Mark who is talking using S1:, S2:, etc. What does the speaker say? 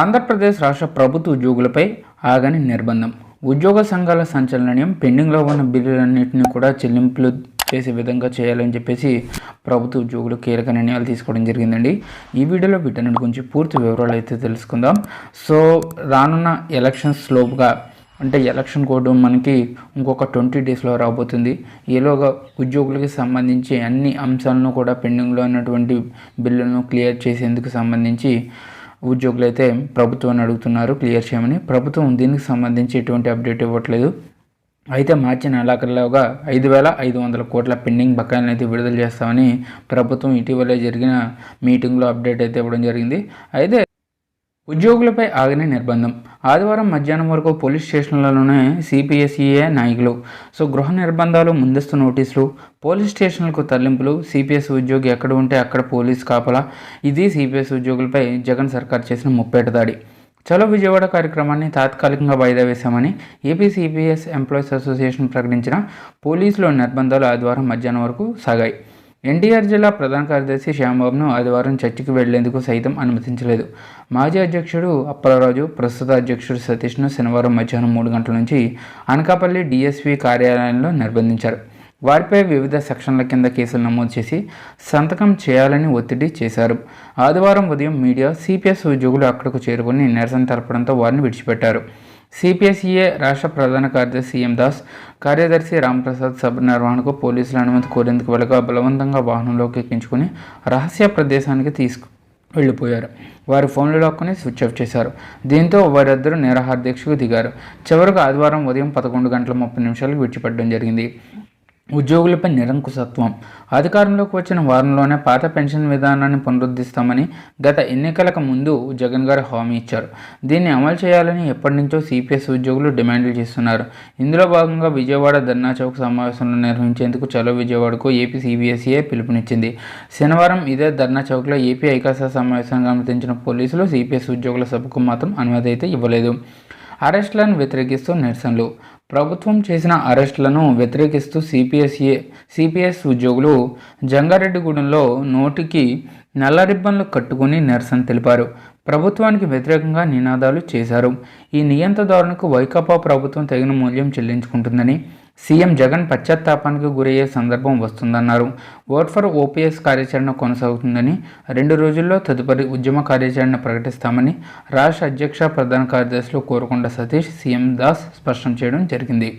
S1: ఆంధ్రప్రదేశ్ రాష్ట్ర ప్రభుత్వ ఉద్యోగులపై ఆగని నిర్బంధం. ఉద్యోగ సంఘాల సంచలనం పెండింగ్లో ఉన్న బిల్లులన్నింటినీ కూడా చెల్లింపులు చేసే విధంగా చేయాలని చెప్పేసి ప్రభుత్వ ఉద్యోగులు కీలక నిర్ణయాలు తీసుకోవడం జరిగిందండి. ఈ వీడియోలో వీటన్నిటి గురించి పూర్తి వివరాలు అయితే తెలుసుకుందాం. సో రానున్న ఎలక్షన్స్ లోపుగా అంటే ఎలక్షన్ కోడ్ మనకి ఇంకొక ట్వంటీ డేస్లో రాబోతుంది. ఈలోగా ఉద్యోగులకి సంబంధించి అన్ని అంశాలను కూడా పెండింగ్లో ఉన్నటువంటి బిల్లులను క్లియర్ చేసేందుకు సంబంధించి ఉద్యోగులు అయితే ప్రభుత్వాన్ని అడుగుతున్నారు క్లియర్ చేయమని. ప్రభుత్వం దీనికి సంబంధించి ఎటువంటి అప్డేట్ ఇవ్వట్లేదు. అయితే మార్చి నెలాఖరులోగా ఐదు వేల ఐదు వందల కోట్ల పెండింగ్ బకాయిలను అయితే విడుదల చేస్తామని ప్రభుత్వం ఇటీవలే జరిగిన మీటింగ్లో అప్డేట్ అయితే ఇవ్వడం జరిగింది. అయితే ఉద్యోగులపై ఆగని నిర్బంధం. ఆదివారం మధ్యాహ్నం వరకు పోలీస్ స్టేషన్లలోనే సిపిఎస్ఈఏ నాయకులు సో గృహ నిర్బంధాలు ముందస్తు నోటీసులు పోలీస్ స్టేషన్లకు తరలింపులు సిపిఎస్ ఉద్యోగి ఎక్కడ ఉంటే అక్కడ పోలీస్ కాపలా ఇది సిపిఎస్ ఉద్యోగులపై జగన్ సర్కార్ చేసిన ముప్పేట దాడి. చలో విజయవాడ కార్యక్రమాన్ని తాత్కాలికంగా వాయిదా వేశామని ఏపీ సిపిఎస్ ఎంప్లాయీస్ అసోసియేషన్ ప్రకటించిన పోలీసులు నిర్బంధాలు ఆదివారం మధ్యాహ్నం వరకు సాగాయి. ఎన్టీఆర్ జిల్లా ప్రధాన కార్యదర్శి శ్యాంబాబును ఆదివారం చర్చికి వెళ్ళేందుకు సైతం అనుమతించలేదు. మాజీ అధ్యక్షుడు అప్పలరాజు ప్రస్తుత అధ్యక్షుడు సతీష్ను శనివారం మధ్యాహ్నం మూడు గంటల నుంచి అనకాపల్లి డిఎస్పీ కార్యాలయంలో నిర్బంధించారు. వారిపై వివిధ సెక్షన్ల కింద కేసులు నమోదు చేసి సంతకం చేయాలని ఒత్తిడి చేశారు. ఆదివారం ఉదయం మీడియా సిపిఎస్ ఉద్యోగులు అక్కడకు చేరుకుని నిరసన తెలపడంతో వారిని విడిచిపెట్టారు. సిపిఎస్ఈఏ రాష్ట్ర ప్రధాన కార్యదర్శి సీఎం దాస్ కార్యదర్శి రాంప్రసాద్ సభ నిర్వహణకు పోలీసుల అనుమతి కోరేందుకు వెళ్ళగా బలవంతంగా వాహనంలోకి ఎక్కించుకుని రహస్య ప్రదేశానికి తీసుకు వెళ్ళిపోయారు. వారి ఫోన్లు లాక్కుని స్విచ్ ఆఫ్ చేశారు. దీంతో వారిద్దరూ నిరాహార దీక్షకు దిగారు. చివరకు ఆదివారం ఉదయం పదకొండు గంటల ముప్పై నిమిషాలకు విడిచిపెట్టడం జరిగింది. ఉద్యోగులపై నిరంకుశత్వం. అధికారంలోకి వచ్చిన వారంలోనే పాత పెన్షన్ విధానాన్ని పునరుద్ధరిస్తామని గత ఎన్నికలకు ముందు జగన్ గారు హామీ ఇచ్చారు. దీన్ని అమలు చేయాలని ఎప్పటి నుంచో సిపిఎస్ ఉద్యోగులు డిమాండ్లు చేస్తున్నారు. ఇందులో భాగంగా విజయవాడ ధర్నా చౌక్ సమావేశంలో నిర్వహించేందుకు చలో విజయవాడకు ఏపీ సిబిఎస్ఈఏ పిలుపునిచ్చింది. శనివారం ఇదే ధర్నా చౌక్లో ఏపీ ఐకాసా సమావేశాన్ని అనుమతించిన పోలీసులు సిపిఎస్ ఉద్యోగుల సభకు మాత్రం అనుమతి అయితే ఇవ్వలేదు. అరెస్టులను వ్యతిరేకిస్తూ నిరసనలు. ప్రభుత్వం చేసిన అరెస్టులను వ్యతిరేకిస్తూ సిపిఎస్ఏ సిపిఎస్ ఉద్యోగులు జంగారెడ్డిగూడెంలో నోటికి నల్ల రిబ్బన్లు కట్టుకుని నిరసన తెలిపారు. ప్రభుత్వానికి వ్యతిరేకంగా నినాదాలు చేశారు. ఈ నియంత్రదారునికి వైకాపా ప్రభుత్వం తగిన మూల్యం చెల్లించుకుంటుందని సీఎం జగన్ పశ్చాత్తాపానికి గురయ్యే సందర్భం వస్తుందన్నారు. ఓట్ ఫర్ ఓపీఎస్ కార్యాచరణ కొనసాగుతుందని రెండు రోజుల్లో తదుపరి ఉద్యమ కార్యాచరణ ప్రకటిస్తామని రాష్ట్ర అధ్యక్ష ప్రధాన కార్యదర్శులు కోరకొండ సతీష్ సీఎం దాస్ స్పష్టం చేయడం జరిగింది.